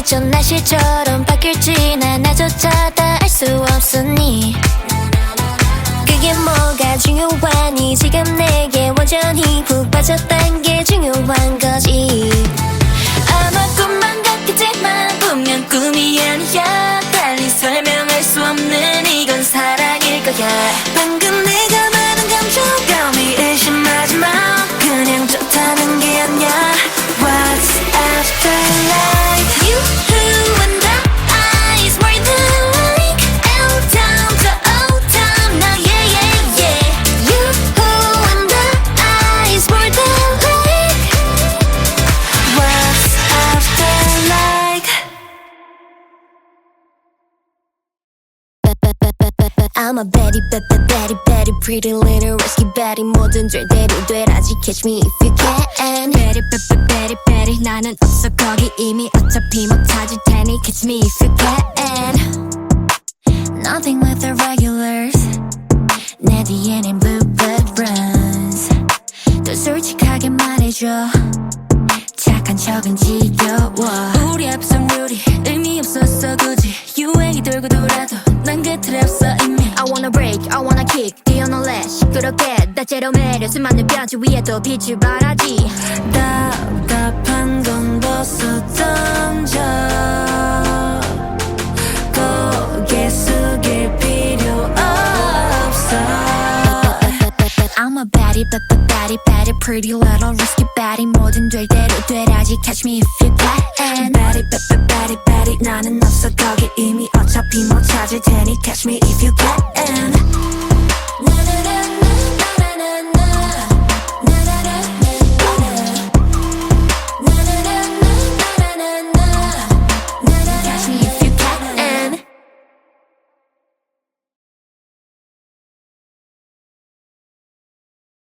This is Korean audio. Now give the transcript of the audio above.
어쩜 날씨처럼 바뀔지 난 나조차 다 알 수 없으니. 그게 뭐가 중요하니 지금 내게 완전히 푹 빠졌단 게 중요한 거지. 아마 꿈만 같겠지만 분명 꿈이 아니야. 달리 설명할 수 없는 이건 사랑일 거야 I'm a Betty, Betty, Betty, Betty, pretty little risky Betty 뭐든 될 대로 되라지 Catch me if you can 베리 베리 베리 베리 나는 없어 거기 이미 어차피 못 찾을 테니 Catch me if you can Nothing with the regulars 내 뒤에는 runs 더 솔직하게 말해줘 착한 척은 지겨워 우리 합성률이 의미 없었어 굳이 유행이 돌고 돌아도 난그 틀에 없어 이미 I wanna break, I wanna kick 뛰어놀래 시끄럽게 다채로 매력 수많은 변치 위에도 빛을 발하지 답답한 건 벗어 던져 고개 숙일 필요 없어 I'm a baddie, but but baddie, baddie, pretty little risky baddie 뭐든 될 대로 되라지 Catch me if you can 베리 베리 베리 베리 나는 없어 거기 이미 어차피 못 찾을 테니 Catch me if you can. 나나나